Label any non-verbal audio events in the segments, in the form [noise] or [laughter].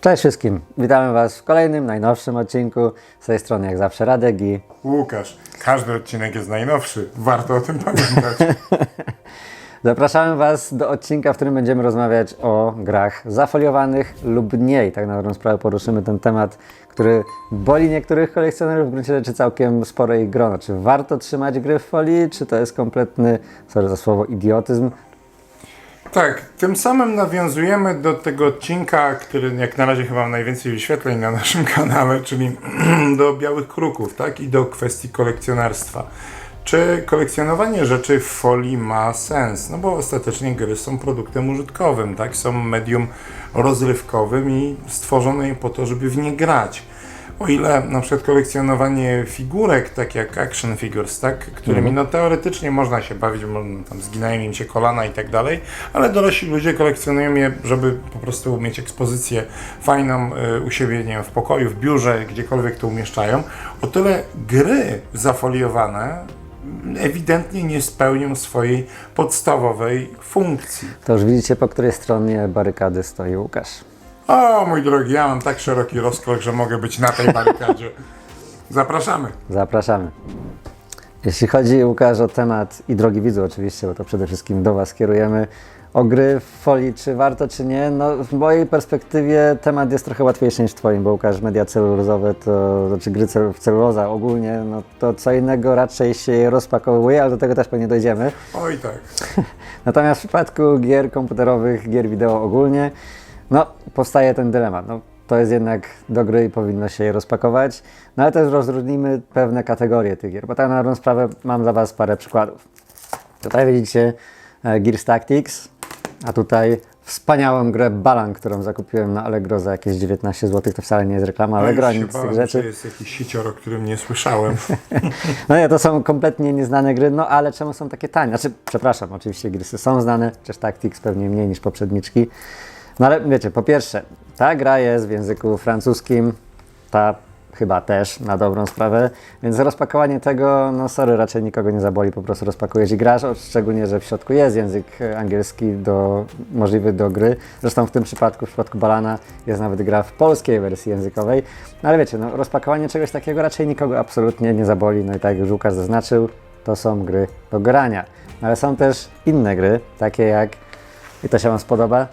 Cześć wszystkim, witamy Was w kolejnym, najnowszym odcinku. Z tej strony jak zawsze Radek i Łukasz, każdy odcinek jest najnowszy. Warto o tym pamiętać. [laughs] zapraszamy Was do odcinka, w którym będziemy rozmawiać o grach zafoliowanych lub nie. I tak na dobrą sprawę poruszymy ten temat, który boli niektórych kolekcjonerów, w gruncie rzeczy całkiem sporo ich grono. Czy warto trzymać gry w folii, czy to jest kompletny, sorry za słowo, idiotyzm? Tak, tym samym nawiązujemy do tego odcinka, który jak na razie chyba ma najwięcej wyświetleń na naszym [laughs] kanale, czyli [clears throat] do białych kruków, tak? I do kwestii kolekcjonarstwa. Czy kolekcjonowanie rzeczy w folii ma sens? No bo ostatecznie gry są produktem użytkowym, tak? Są medium rozrywkowym i stworzone po to, żeby w nie grać. O ile na przykład kolekcjonowanie figurek, tak jak action figures, tak, którymi no teoretycznie można się bawić, można, tam zginają im się kolana i tak dalej, ale dorośli ludzie kolekcjonują je, żeby po prostu mieć ekspozycję fajną y, u siebie, nie wiem, w pokoju, w biurze, gdziekolwiek to umieszczają. O tyle gry zafoliowane ewidentnie nie spełnią swojej podstawowej funkcji. To już widzicie, po której stronie barykady stoi Łukasz. O, mój drogi, ja mam tak szeroki rozkrok, że mogę być na tej [laughs] barykadzie. Zapraszamy. Zapraszamy. Jeśli chodzi, Łukasz, o temat i drogi widzu oczywiście, bo to przede wszystkim do Was kierujemy, o gry w folii, czy warto, czy nie, no w mojej perspektywie temat jest trochę łatwiejszy niż w Twoim, bo Łukasz, media celulozowe, to znaczy gry cel, w celuloza ogólnie, no to co innego raczej się je rozpakowuje, ale do tego też pewnie dojdziemy. Oj tak. [laughs] Natomiast w przypadku gier komputerowych, gier wideo ogólnie, no powstaje ten dylemat. No, to jest jednak do gry i powinno się je rozpakować. No ale też rozróżnimy pewne kategorie tych gier, bo tak na dobrą sprawę mam dla Was parę przykładów. Tutaj widzicie e, Gears Tactics, a tutaj wspaniałą grę Balan, którą zakupiłem na Allegro za jakieś 19 zł. To wcale nie jest reklama Allegro, nic się z tych rzeczy. że jest jakiś sicior, o którym nie słyszałem. [laughs] No nie, to są kompletnie nieznane gry, no ale czemu są takie tanie? Znaczy, przepraszam, oczywiście gry są znane, chociaż Tactics pewnie mniej niż poprzedniczki. No ale wiecie, po pierwsze, ta gra jest w języku francuskim, ta chyba też, na dobrą sprawę, więc rozpakowanie tego, no sorry, raczej nikogo nie zaboli, po prostu rozpakujesz i grasz, szczególnie, że w środku jest język angielski do, możliwy do gry. Zresztą w tym przypadku, w przypadku Balana jest nawet gra w polskiej wersji językowej. No ale wiecie, no, rozpakowanie czegoś takiego raczej nikogo absolutnie nie zaboli, no i tak jak Łukasz zaznaczył, to są gry do grania. No, ale są też inne gry, takie jak, i to się Wam spodoba,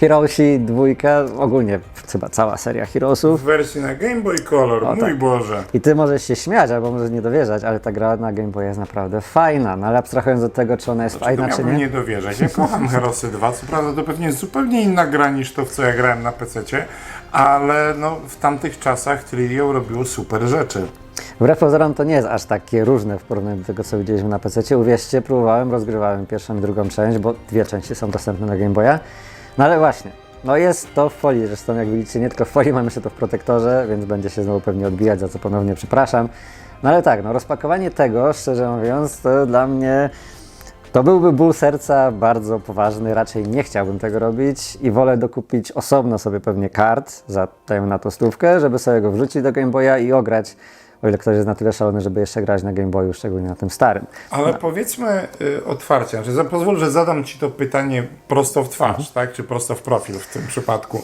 Heroesi dwójka, ogólnie chyba cała seria Heroesów. W wersji na Game Boy Color, mój tak. Boże. I ty możesz się śmiać, albo możesz nie dowierzać, ale ta gra na Game Boy jest naprawdę fajna. No ale abstrahując od tego, czy ona jest To fajna, czy nie. nie dowierzać. Ja kocham [laughs] Herosy 2, co prawda to pewnie jest zupełnie inna gra niż to, w co ja grałem na PC-cie, ale no, w tamtych czasach Trilio robiło super rzeczy. Wbrew pozorom to nie jest aż takie różne w porównaniu do tego, co widzieliśmy na PC. Uwierzcie, próbowałem, rozgrywałem pierwszą i drugą część, bo dwie części są dostępne na Game Boya. No ale właśnie, no jest to w folii, zresztą jak widzicie, nie tylko w folii, mamy jeszcze to w protektorze, więc będzie się znowu pewnie odbijać, za co ponownie przepraszam. No ale tak, no rozpakowanie tego, szczerze mówiąc, to dla mnie to byłby ból serca bardzo poważny, raczej nie chciałbym tego robić i wolę dokupić osobno sobie pewnie kart, za dajmy na to stówkę, żeby sobie go wrzucić do Game Boya i ograć, o ile ktoś jest na tyle szalony, żeby jeszcze grać na Game Boyu, szczególnie na tym starym. Ale powiedzmy y, otwarcie, znaczy, pozwól, że zadam Ci to pytanie prosto w twarz, tak? czy prosto w profil w tym przypadku.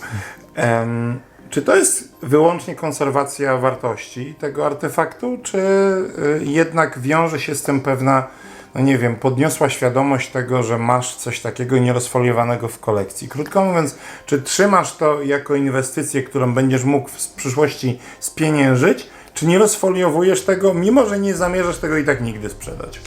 Em, czy to jest wyłącznie konserwacja wartości tego artefaktu, czy y, jednak wiąże się z tym pewna, no nie wiem, podniosła świadomość tego, że masz coś takiego nierozfoliowanego w kolekcji? Krótko mówiąc, czy trzymasz to jako inwestycję, którą będziesz mógł w przyszłości spieniężyć, czy nie rozfoliowujesz tego, mimo że nie zamierzasz tego i tak nigdy sprzedać?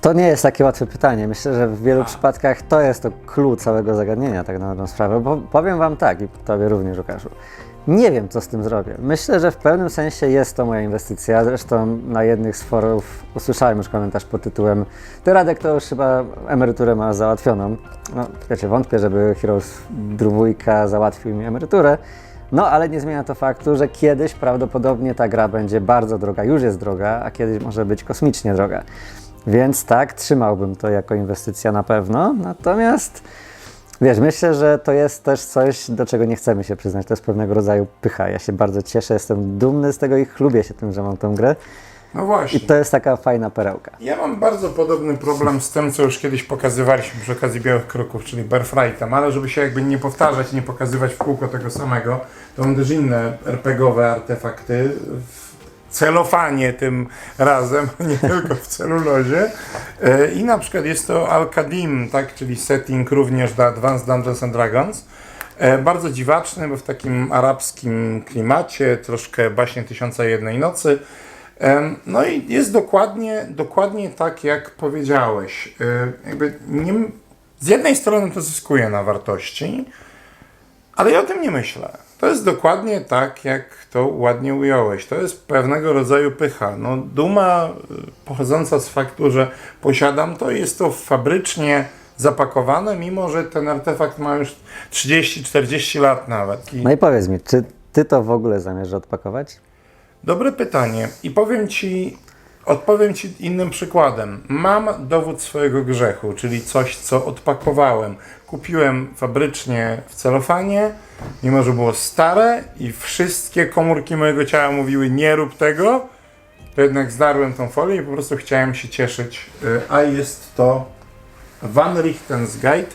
To nie jest takie łatwe pytanie. Myślę, że w wielu przypadkach to jest to clue całego zagadnienia, tak na dobrą sprawę. Bo powiem Wam tak, i Tobie również, Łukaszu. Nie wiem, co z tym zrobię. Myślę, że w pewnym sensie jest to moja inwestycja. Zresztą na jednych z forów usłyszałem już komentarz pod tytułem Ty Radek to już chyba emeryturę ma załatwioną. No, wiecie, wątpię, żeby Heroes dwójka załatwił mi emeryturę. No, ale nie zmienia to faktu, że kiedyś prawdopodobnie ta gra będzie bardzo droga, już jest droga, a kiedyś może być kosmicznie droga. Więc tak, trzymałbym to jako inwestycja na pewno. Natomiast wiesz, myślę, że to jest też coś, do czego nie chcemy się przyznać. To jest pewnego rodzaju pycha. Ja się bardzo cieszę, jestem dumny z tego i chlubię się tym, że mam tę grę. No I właśnie. to jest taka fajna perełka. Ja mam bardzo podobny problem z tym, co już kiedyś pokazywaliśmy przy okazji Białych Kruków, czyli Barfrightem, ale żeby się jakby nie powtarzać, nie pokazywać w kółko tego samego, mam też inne RPGowe artefakty w celofanie tym razem, [laughs] nie tylko w celulozie. E, I na przykład jest to Al-Kadim, tak, czyli setting również do Advanced Dungeons and Dragons. E, Bardzo dziwaczny, bo w takim arabskim klimacie, troszkę baśnie Tysiąca Jednej Nocy. Em, No i jest dokładnie, dokładnie tak, jak powiedziałeś. E, Jakby nie, z jednej strony to zyskuje na wartości, ale ja o tym nie myślę. To jest dokładnie tak, jak to ładnie ująłeś. To jest pewnego rodzaju pycha. No, duma y, pochodząca z faktu, że posiadam to, jest to fabrycznie zapakowane, mimo że ten artefakt ma już 30-40 lat nawet. I No i powiedz mi, czy ty to w ogóle zamierzasz odpakować? Dobre pytanie. I powiem ci, odpowiem ci innym przykładem. Mam dowód swojego grzechu, czyli coś, co odpakowałem. Kupiłem fabrycznie w celofanie, mimo że było stare i wszystkie komórki mojego ciała mówiły nie rób tego, to jednak zdarłem tą folię i po prostu chciałem się cieszyć. Y, A jest to Van Richten's Guide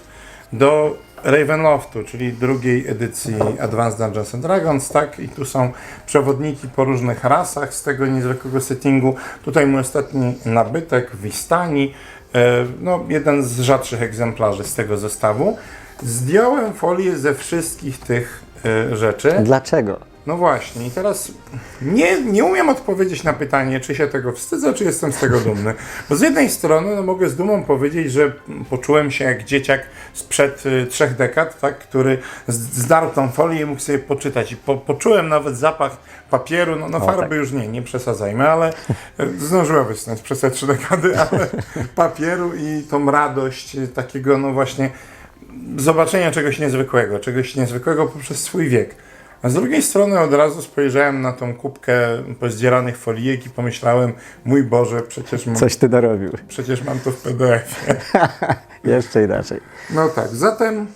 do Ravenloftu, czyli drugiej edycji Advanced Dungeons and Dragons, tak? I tu są przewodniki po różnych rasach z tego niezwykłego settingu. Tutaj mój ostatni nabytek, Vistani, e, no jeden z rzadszych egzemplarzy z tego zestawu. Zdjąłem folię ze wszystkich tych e, rzeczy. Dlaczego? No właśnie, i teraz nie, nie umiem odpowiedzieć na pytanie, czy się tego wstydzę, czy jestem z tego dumny. Bo z jednej strony no, mogę z dumą powiedzieć, że poczułem się jak dzieciak sprzed y, trzech dekad, tak, który zdarł tą folię i mógł sobie poczytać. I po, poczułem nawet zapach papieru, no, no farby tak. już nie, nie przesadzajmy, ale y, zdążyłem wysnąć przez te trzy dekady, ale [laughs] papieru i tą radość takiego, no właśnie, zobaczenia czegoś niezwykłego, czegoś niezwykłego poprzez swój wiek. A z drugiej strony od razu spojrzałem na tą kubkę pozdzieranych folijek i pomyślałem, mój Boże, przecież mam, Coś ty dorobił. przecież mam to w PDF-ie. [laughs] Jeszcze inaczej. No tak, zatem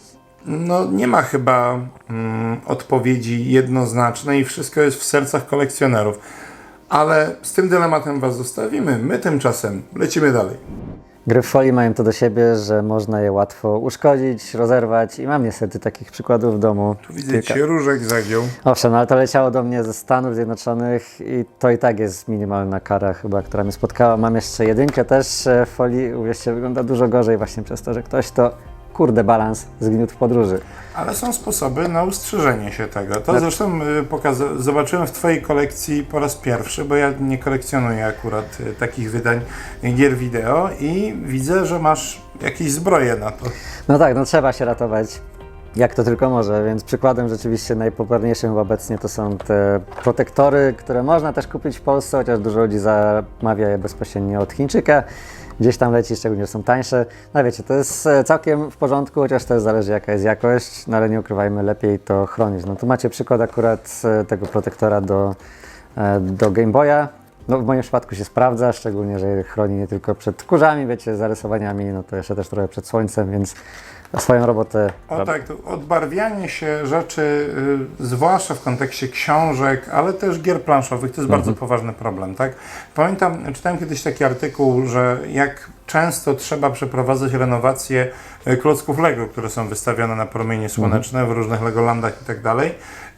no, nie ma chyba mm, odpowiedzi jednoznacznej i wszystko jest w sercach kolekcjonerów. Ale z tym dylematem Was zostawimy. My tymczasem lecimy dalej. Gry w folii mają to do siebie, że można je łatwo uszkodzić, rozerwać i mam niestety takich przykładów w domu. Tu widzę, się różek zagiął. Owszem, no ale to leciało do mnie ze Stanów Zjednoczonych i to i tak jest minimalna kara chyba, która mnie spotkała. Mam jeszcze jedynkę też e, w folii, uwierzcie, wygląda dużo gorzej właśnie przez to, że ktoś to, kurde, balans zgniótł w podróży. Ale są sposoby na ustrzeżenie się tego. To zresztą y, zobaczyłem w Twojej kolekcji po raz pierwszy, bo ja nie kolekcjonuję akurat y, takich wydań y, gier wideo i widzę, że masz jakieś zbroje na to. No tak, no trzeba się ratować jak to tylko może, więc przykładem rzeczywiście najpopularniejszym obecnie to są te protektory, które można też kupić w Polsce, chociaż dużo ludzi zamawia je bezpośrednio od Chińczyka. Gdzieś tam leci, szczególnie że są tańsze. No wiecie, to jest e, całkiem w porządku, chociaż też zależy jaka jest jakość, no ale nie ukrywajmy, lepiej to chronić. No tu macie przykład akurat e, tego protektora do, e, do Game Boya. No w moim przypadku się sprawdza, szczególnie, że chroni nie tylko przed kurzami, wiecie, zarysowaniami, no to jeszcze też trochę przed słońcem, więc swoją robotę O tak, to odbarwianie się rzeczy, y, zwłaszcza w kontekście książek, ale też gier planszowych, to jest bardzo poważny problem, tak? Pamiętam, czytałem kiedyś taki artykuł, że jak często trzeba przeprowadzać renowacje y, klocków Lego, które są wystawione na promienie słoneczne w różnych Legolandach i tak dalej.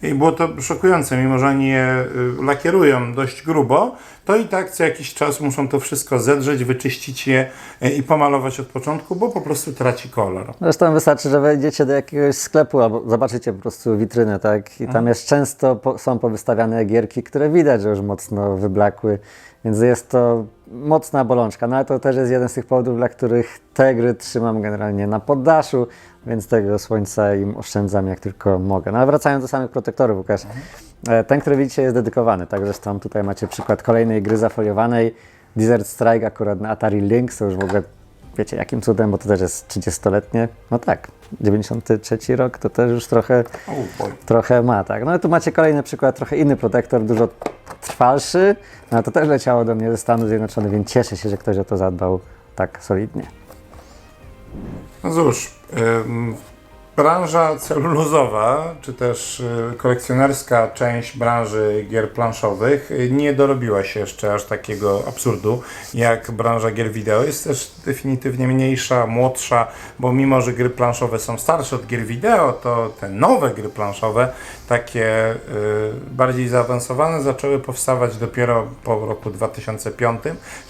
I było to szokujące, mimo że oni je y, lakierują dość grubo, to i tak co jakiś czas muszą to wszystko zedrzeć, wyczyścić je y, i pomalować od początku, bo po prostu traci kolor. Zresztą wystarczy, że wejdziecie do jakiegoś sklepu albo zobaczycie po prostu witrynę, tak? I tam jest często po, są powystawiane gierki, które widać, że już mocno wyblakły, więc jest to mocna bolączka. No ale to też jest jeden z tych powodów, dla których te gry trzymam generalnie na poddaszu, więc tego słońca im oszczędzam jak tylko mogę. No ale wracając do samych protektorów, Łukasz. E, Ten, który widzicie jest dedykowany, tak? Zresztą tutaj macie przykład kolejnej gry zafoliowanej. Desert Strike akurat na Atari Lynx, to już w ogóle Wiecie, jakim cudem, bo to też jest 30-letnie. No tak, 93 rok to też już trochę, O, boj. trochę ma, tak. No i tu macie kolejny przykład, trochę inny protektor, dużo trwalszy, no to też leciało do mnie ze Stanów Zjednoczonych, więc cieszę się, że ktoś o to zadbał tak solidnie. No cóż, Branża celulozowa, czy też y, kolekcjonerska część branży gier planszowych y, nie dorobiła się jeszcze aż takiego absurdu jak branża gier wideo. Jest też definitywnie mniejsza, młodsza, bo mimo, że gry planszowe są starsze od gier wideo, to te nowe gry planszowe, takie y, bardziej zaawansowane, zaczęły powstawać dopiero po roku 2005,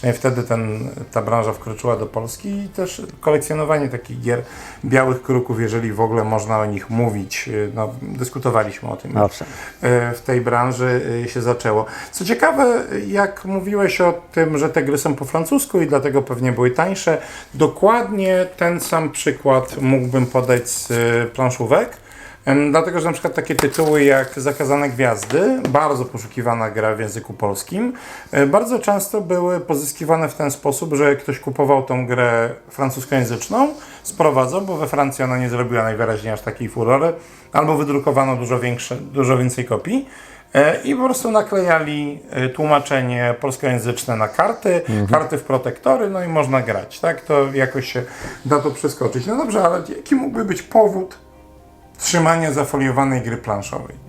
czyli wtedy ten, ta branża wkroczyła do Polski i też kolekcjonowanie takich gier białych kruków, jeżeli w ogóle można o nich mówić, y, no, dyskutowaliśmy o tym Owszem. y, w tej branży y, się zaczęło. Co ciekawe, jak mówiłeś o tym, że te gry są po francusku i dlatego pewnie były tańsze, dokładnie ten sam przykład mógłbym podać z planszówek. Dlatego, że na przykład takie tytuły jak Zakazane Gwiazdy, bardzo poszukiwana gra w języku polskim, e, bardzo często były pozyskiwane w ten sposób, że ktoś kupował tą grę francuskojęzyczną, sprowadzał, bo we Francji ona nie zrobiła najwyraźniej aż takiej furory, albo wydrukowano dużo, większe, dużo więcej kopii. E, I po prostu naklejali e, tłumaczenie polskojęzyczne na karty, karty w protektory, no i można grać, tak? To jakoś się da to przeskoczyć. No dobrze, ale jaki mógłby być powód trzymania zafoliowanej gry planszowej?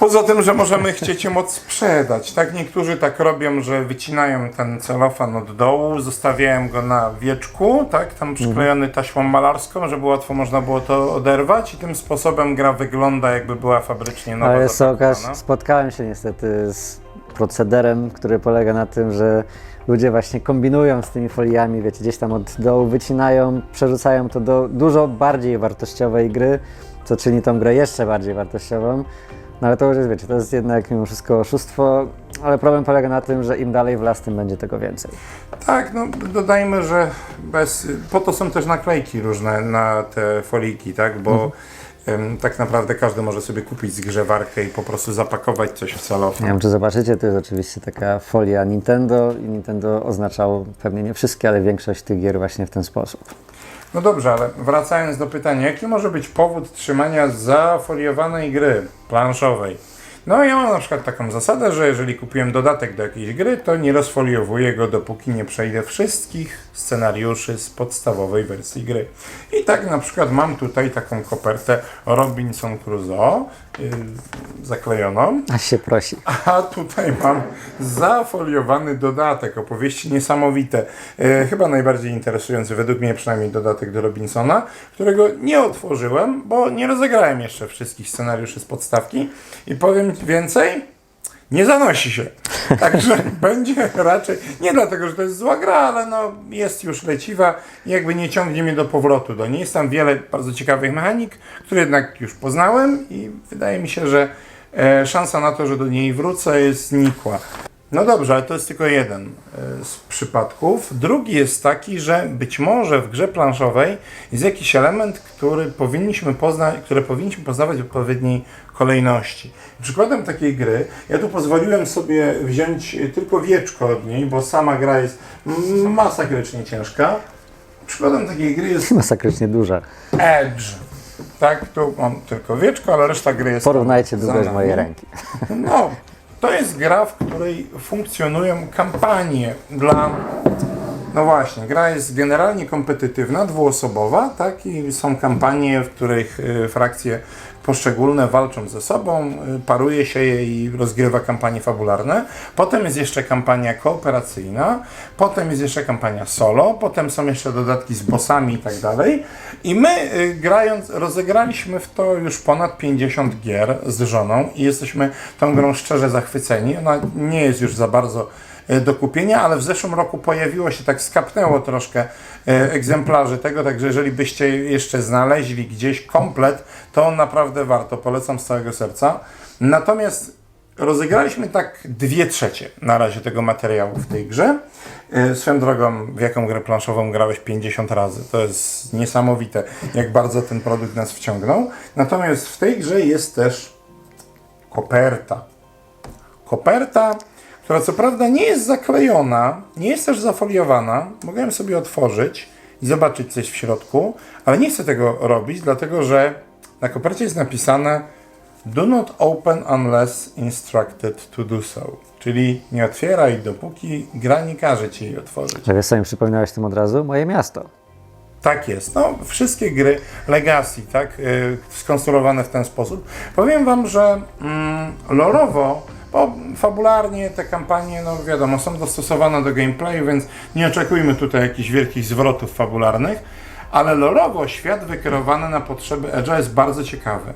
Poza tym, że możemy chcieć ją odsprzedać, tak? Niektórzy tak robią, że wycinają ten celofan od dołu, zostawiają go na wieczku, tak? Tam przyklejony taśmą malarską, żeby łatwo można było to oderwać i tym sposobem gra wygląda jakby była fabrycznie nowa Ale zapakowana. spotkałem się niestety z procederem, który polega na tym, że ludzie właśnie kombinują z tymi foliami, wiecie, gdzieś tam od dołu wycinają, przerzucają to do dużo bardziej wartościowej gry, co czyni tą grę jeszcze bardziej wartościową. No ale to już jest, wiecie, to jest jednak mimo wszystko oszustwo, ale problem polega na tym, że im dalej w las, tym będzie tego więcej. Tak, no dodajmy, że bez, po to są też naklejki różne na te foliki, tak? Bo em, tak naprawdę każdy może sobie kupić zgrzewarkę i po prostu zapakować coś w Nie celofan. wiem, czy zobaczycie, to jest oczywiście taka folia Nintendo i Nintendo oznaczało pewnie nie wszystkie, ale większość tych gier właśnie w ten sposób. No dobrze, ale wracając do pytania, jaki może być powód trzymania zafoliowanej gry planszowej? No ja mam na przykład taką zasadę, że jeżeli kupiłem dodatek do jakiejś gry, to nie rozfoliowuję go, dopóki nie przejdę wszystkich scenariuszy z podstawowej wersji gry. I tak na przykład mam tutaj taką kopertę Robinson Crusoe yy, zaklejoną, Aż się prosi. a tutaj mam zafoliowany dodatek, opowieści niesamowite. E, chyba najbardziej interesujący, według mnie przynajmniej, dodatek do Robinsona, którego nie otworzyłem, bo nie rozegrałem jeszcze wszystkich scenariuszy z podstawki. I powiem więcej, nie zanosi się. Także [laughs] będzie raczej, nie dlatego, że to jest zła gra, ale no jest już leciwa i jakby nie ciągnie mnie do powrotu do niej. Jest tam wiele bardzo ciekawych mechanik, które jednak już poznałem i wydaje mi się, że e, szansa na to, że do niej wrócę jest znikła. No dobrze, ale to jest tylko jeden e, z przypadków. Drugi jest taki, że być może w grze planszowej jest jakiś element, który powinniśmy poznać, które powinniśmy poznawać w odpowiedniej kolejności. Przykładem takiej gry, ja tu pozwoliłem sobie wziąć tylko wieczko od niej, bo sama gra jest masakrycznie ciężka. Przykładem takiej gry jest Masakrycznie duża. Edge. Tak, tu mam tylko wieczko, ale reszta gry jest. Porównajcie długość mojej ręki. No, to jest gra, w której funkcjonują kampanie dla. No właśnie, gra jest generalnie kompetytywna, dwuosobowa, tak? I są kampanie, w których y, frakcje poszczególne walczą ze sobą, y, paruje się je i rozgrywa kampanie fabularne. Potem jest jeszcze kampania kooperacyjna, potem jest jeszcze kampania solo, potem są jeszcze dodatki z bossami i tak dalej. I my y, grając, rozegraliśmy w to już ponad 50 gier z żoną i jesteśmy tą grą szczerze zachwyceni. Ona nie jest już za bardzo do kupienia, ale w zeszłym roku pojawiło się, tak skapnęło troszkę e, egzemplarzy tego, także jeżeli byście jeszcze znaleźli gdzieś komplet, to naprawdę warto, polecam z całego serca. Natomiast rozegraliśmy tak dwie trzecie na razie tego materiału w tej grze. E, Swoją drogą, w jaką grę planszową grałeś 50 razy. To jest niesamowite, jak bardzo ten produkt nas wciągnął. Natomiast w tej grze jest też koperta. Koperta, która co prawda nie jest zaklejona, nie jest też zafoliowana. Mogłem sobie otworzyć i zobaczyć coś w środku, ale nie chcę tego robić, dlatego że na kopercie jest napisane Do not open unless instructed to do so. Czyli nie otwieraj, dopóki gra nie każe ci jej otworzyć. Wiesz, co mi przypomniałeś tym od razu? Moje miasto. Tak jest. No, wszystkie gry Legacy, tak, y, skonstruowane w ten sposób. Powiem Wam, że mm, lorowo, bo fabularnie te kampanie, no wiadomo, są dostosowane do gameplayu, więc nie oczekujmy tutaj jakichś wielkich zwrotów fabularnych, ale lorowo świat wykierowany na potrzeby Edge'a jest bardzo ciekawy.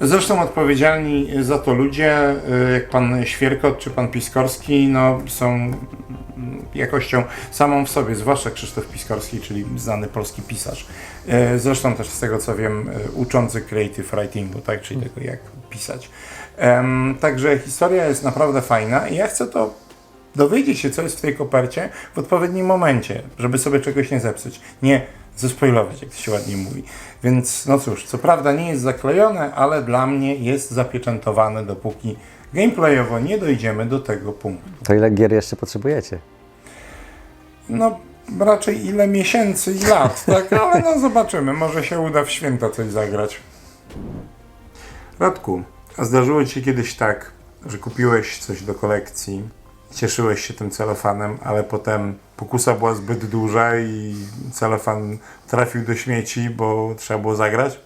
Zresztą odpowiedzialni za to ludzie, y, jak pan Świerkot czy pan Piskorski, no, są jakością samą w sobie, zwłaszcza Krzysztof Piskorski, czyli znany polski pisarz. E, Zresztą też z tego co wiem, e, uczący creative writingu, tak, czyli tego jak pisać. Także historia jest naprawdę fajna i ja chcę to dowiedzieć się, co jest w tej kopercie w odpowiednim momencie, żeby sobie czegoś nie zepsuć. Nie zespoilować, jak to się ładnie mówi. Więc no cóż, co prawda nie jest zaklejone, ale dla mnie jest zapieczętowane, dopóki gameplayowo nie dojdziemy do tego punktu. To ile gier jeszcze potrzebujecie? No, raczej ile miesięcy i lat, [laughs] tak? Ale no zobaczymy, może się uda w święta coś zagrać. Radku, a zdarzyło Ci się kiedyś tak, że kupiłeś coś do kolekcji, cieszyłeś się tym celofanem, ale potem pokusa była zbyt duża i celofan trafił do śmieci, bo trzeba było zagrać?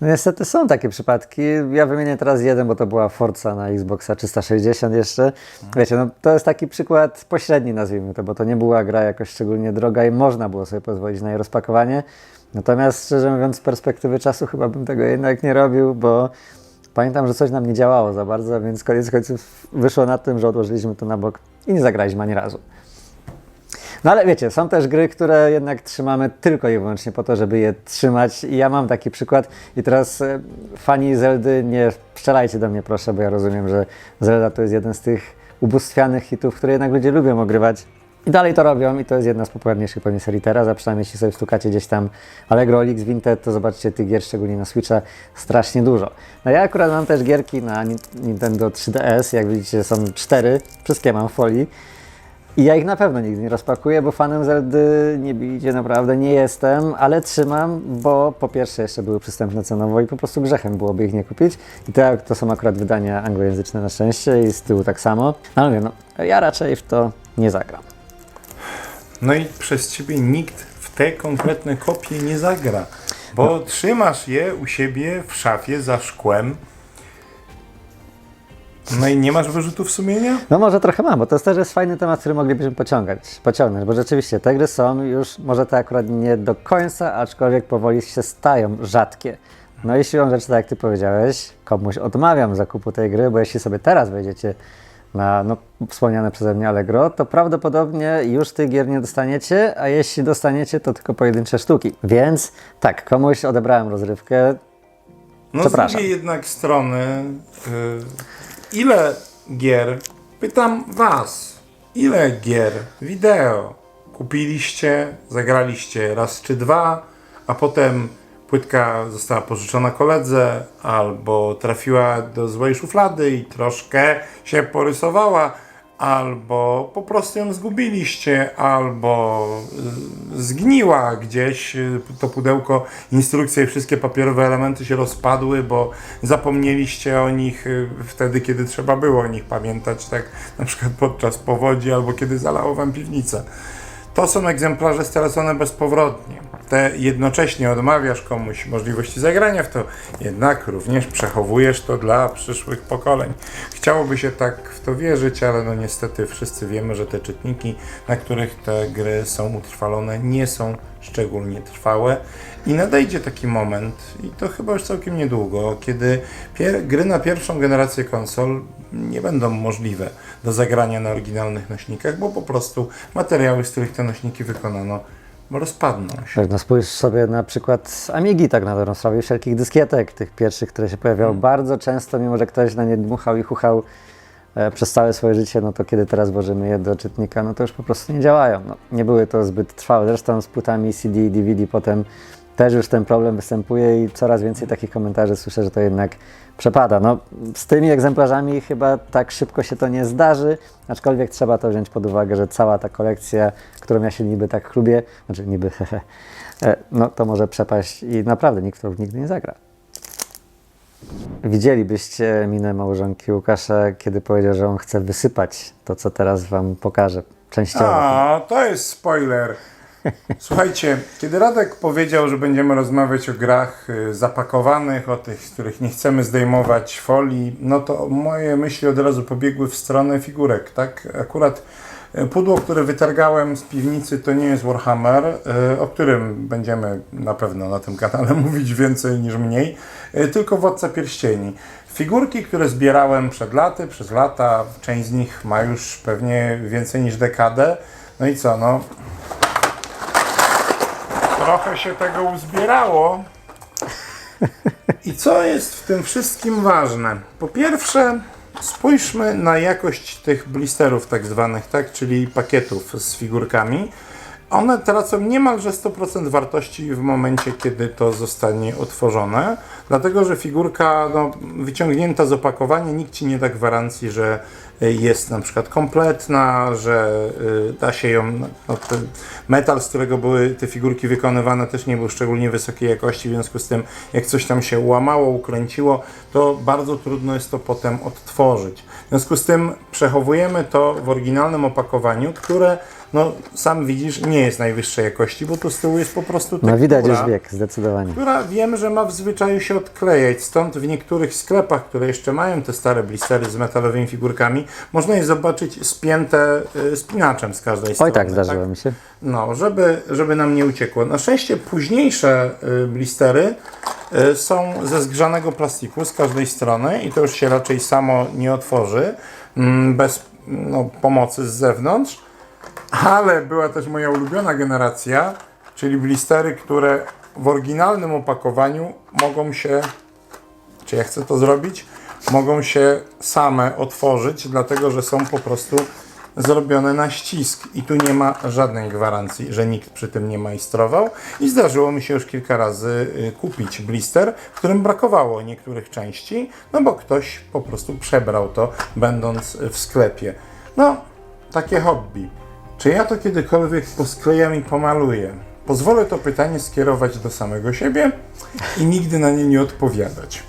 No niestety są takie przypadki. Ja wymienię teraz jeden, bo to była Forza na Xboxa 360 jeszcze. Wiecie, no to jest taki przykład pośredni, nazwijmy to, bo to nie była gra jakoś szczególnie droga i można było sobie pozwolić na jej rozpakowanie. Natomiast szczerze mówiąc, z perspektywy czasu chyba bym tego jednak nie robił, bo pamiętam, że coś nam nie działało za bardzo, więc koniec końców wyszło na tym, że odłożyliśmy to na bok i nie zagraliśmy ani razu. No ale wiecie, są też gry, które jednak trzymamy tylko i wyłącznie po to, żeby je trzymać. I ja mam taki przykład. I teraz e, fani Zeldy, nie strzelajcie do mnie proszę, bo ja rozumiem, że Zelda to jest jeden z tych ubóstwianych hitów, które jednak ludzie lubią ogrywać. I dalej to robią i to jest jedna z popularniejszych pewnie serii teraz, a przynajmniej jeśli sobie stukacie gdzieś tam Allegro, Olix, Vinted, to zobaczycie tych gier, szczególnie na Switcha, strasznie dużo. No ja akurat mam też gierki na Ni- Nintendo 3DS, jak widzicie są cztery, wszystkie mam w folii. I ja ich na pewno nigdy nie rozpakuję, bo fanem Zeldy nie bijcie, naprawdę nie jestem, ale trzymam, bo po pierwsze jeszcze były przystępne cenowo i po prostu grzechem byłoby ich nie kupić. I to, to są akurat wydania anglojęzyczne na szczęście i z tyłu tak samo. Ale mówię, no, ja raczej w to nie zagram. No i przez Ciebie nikt w te konkretne kopie nie zagra, bo trzymasz je u siebie w szafie za szkłem. No i nie masz wyrzutów sumienia? No może trochę mam, bo to też jest fajny temat, który moglibyśmy pociągać, pociągnąć, bo rzeczywiście te gry są już, może to akurat nie do końca, aczkolwiek powoli się stają rzadkie. No i siłą rzeczy, tak jak Ty powiedziałeś, komuś odmawiam zakupu tej gry, bo jeśli sobie teraz wejdziecie na no, wspomniane przeze mnie Allegro, to prawdopodobnie już tych gier nie dostaniecie, a jeśli dostaniecie, to tylko pojedyncze sztuki. Więc tak, komuś odebrałem rozrywkę, No z Przepraszam. drugiej jednak strony, y, ile gier, pytam Was, ile gier wideo kupiliście, zagraliście raz czy dwa, a potem płytka została pożyczona koledze, albo trafiła do złej szuflady i troszkę się porysowała, albo po prostu ją zgubiliście, albo y, zgniła gdzieś y, to pudełko, instrukcje i wszystkie papierowe elementy się rozpadły, bo zapomnieliście o nich y, wtedy, kiedy trzeba było o nich pamiętać, tak na przykład podczas powodzi, albo kiedy zalało wam piwnicę. To są egzemplarze stracone bezpowrotnie. Te jednocześnie odmawiasz komuś możliwości zagrania w to, jednak również przechowujesz to dla przyszłych pokoleń. Chciałoby się tak w to wierzyć, ale no niestety wszyscy wiemy, że te czytniki, na których te gry są utrwalone, nie są szczególnie trwałe i nadejdzie taki moment, i to chyba już całkiem niedługo, kiedy gry na pierwszą generację konsol nie będą możliwe do zagrania na oryginalnych nośnikach, bo po prostu materiały, z których te nośniki wykonano, rozpadną się. Tak, no spójrz sobie na przykład Amigi, tak na dobrą sprawę, wszelkich dyskietek, tych pierwszych, które się pojawiały bardzo często, mimo że ktoś na nie dmuchał i chuchał e, przez całe swoje życie, no to kiedy teraz włożymy je do czytnika, no to już po prostu nie działają. No, nie były to zbyt trwałe. Zresztą z płytami CD i DVD potem też już ten problem występuje i coraz więcej takich komentarzy słyszę, że to jednak przepada. No, z tymi egzemplarzami chyba tak szybko się to nie zdarzy, aczkolwiek trzeba to wziąć pod uwagę, że cała ta kolekcja, którą ja się niby tak chlubię, znaczy niby [laughs] hehe, e, no to może przepaść i naprawdę nikt w nigdy nie zagra. Widzielibyście minę małżonki Łukasza, kiedy powiedział, że on chce wysypać to, co teraz wam pokażę częściowo. A, to jest spoiler. Słuchajcie, kiedy Radek powiedział, że będziemy rozmawiać o grach y, zapakowanych, o tych, z których nie chcemy zdejmować folii, no to moje myśli od razu pobiegły w stronę figurek, tak? Akurat y, pudło, które wytargałem z piwnicy, to nie jest Warhammer, y, o którym będziemy na pewno na tym kanale [laughs] mówić więcej niż mniej, tylko Władca Pierścieni. Figurki, które zbierałem przed laty, przez lata, część z nich ma już pewnie więcej niż dekadę. No i co, no, Trochę się tego uzbierało. I co jest w tym wszystkim ważne? Po pierwsze, spójrzmy na jakość tych blisterów tak zwanych, tak, czyli pakietów z figurkami. One tracą niemalże 100% wartości w momencie, kiedy to zostanie otworzone, dlatego że figurka no, wyciągnięta z opakowania, nikt ci nie da gwarancji, że jest na przykład kompletna, że y, da się ją, no, metal, z którego były te figurki wykonywane też nie był szczególnie wysokiej jakości, w związku z tym jak coś tam się łamało, ukręciło, to bardzo trudno jest to potem odtworzyć. W związku z tym przechowujemy to w oryginalnym opakowaniu, które no sam widzisz nie jest najwyższej jakości, bo tu z tyłu jest po prostu tektura No widać już wiek, zdecydowanie. która wiem, że ma w zwyczaju się odklejać. Stąd w niektórych sklepach, które jeszcze mają te stare blistery z metalowymi figurkami, można je zobaczyć spięte y, spinaczem z każdej strony. Oj tak, zdarzyło mi się. No, żeby, żeby nam nie uciekło. Na szczęście późniejsze y, blistery y, są ze zgrzanego plastiku z każdej strony i to już się raczej samo nie otworzy mm, bez no, pomocy z zewnątrz. Ale była też moja ulubiona generacja, czyli blistery, które w oryginalnym opakowaniu mogą się, czy ja chcę to zrobić, mogą się same otworzyć, dlatego że są po prostu zrobione na ścisk i tu nie ma żadnej gwarancji, że nikt przy tym nie majstrował i zdarzyło mi się już kilka razy y, kupić blister, w którym brakowało niektórych części, no bo ktoś po prostu przebrał to będąc w sklepie. No, takie hobby. Czy ja to kiedykolwiek posklejam i pomaluję? Pozwolę to pytanie skierować do samego siebie i nigdy na nie nie odpowiadać.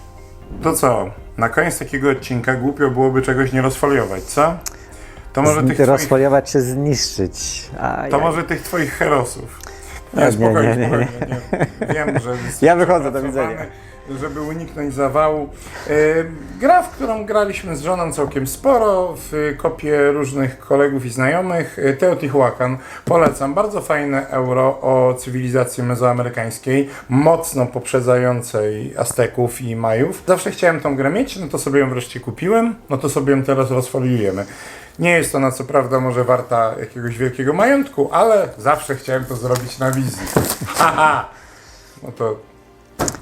To co? Na koniec takiego odcinka głupio byłoby czegoś nie rozfoliować, co? To może tych twoich, Rozfoliować się, zniszczyć. A, to ja, może tych twoich herosów. Nie, Nie, nie, spokojnie, nie, nie, nie. Wiem, że [laughs] Ja wychodzę, do widzenia. Żeby uniknąć zawału. E, gra, w którą graliśmy z żoną całkiem sporo, w kopie różnych kolegów i znajomych, e, Teotihuacan. Polecam. Bardzo fajne euro o cywilizacji mezoamerykańskiej, mocno poprzedzającej Azteków i Majów. Zawsze chciałem tą grę mieć, no to sobie ją wreszcie kupiłem, no to sobie ją teraz rozfoliujemy. Nie jest ona co prawda może warta jakiegoś wielkiego majątku, ale zawsze chciałem to zrobić na wizji. [laughs] Haha! No to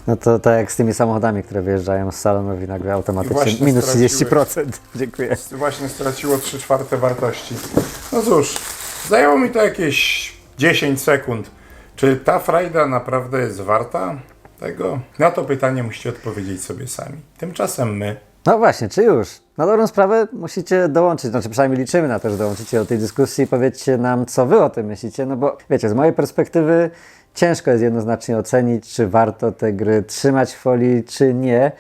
No to tak jak z tymi samochodami, które wyjeżdżają z salonów i nagle automatycznie minus straciłeś. 30%. [laughs] Dziękuję. właśnie straciło 3 czwarte wartości. No cóż, zajęło mi to jakieś 10 sekund. Czy ta frajda naprawdę jest warta tego? Na to pytanie musicie odpowiedzieć sobie sami. Tymczasem my No właśnie, czy już? Na dobrą sprawę musicie dołączyć, znaczy przynajmniej liczymy na to, że dołączycie do tej dyskusji i powiedzcie nam, co wy o tym myślicie, no bo wiecie, z mojej perspektywy ciężko jest jednoznacznie ocenić, czy warto te gry trzymać w folii, czy nie.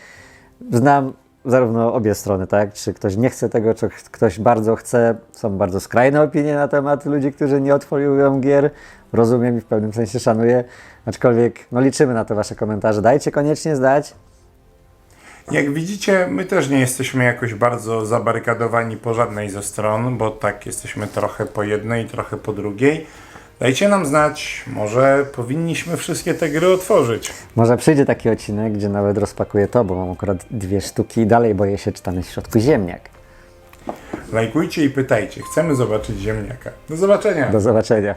Znam zarówno obie strony, tak? Czy ktoś nie chce tego, czy ktoś bardzo chce. Są bardzo skrajne opinie na temat ludzi, którzy nie odfoliują gier. Rozumiem i w pewnym sensie szanuję. Aczkolwiek no, liczymy na te wasze komentarze. Dajcie koniecznie zdać. Jak widzicie, my też nie jesteśmy jakoś bardzo zabarykadowani po żadnej ze stron, bo tak jesteśmy trochę po jednej, trochę po drugiej. Dajcie nam znać, może powinniśmy wszystkie te gry otworzyć. Może przyjdzie taki odcinek, gdzie nawet rozpakuję to, bo mam akurat dwie sztuki i dalej boję się, czy tam jest w środku ziemniak. Lajkujcie i pytajcie. Chcemy zobaczyć ziemniaka. Do zobaczenia. Do zobaczenia.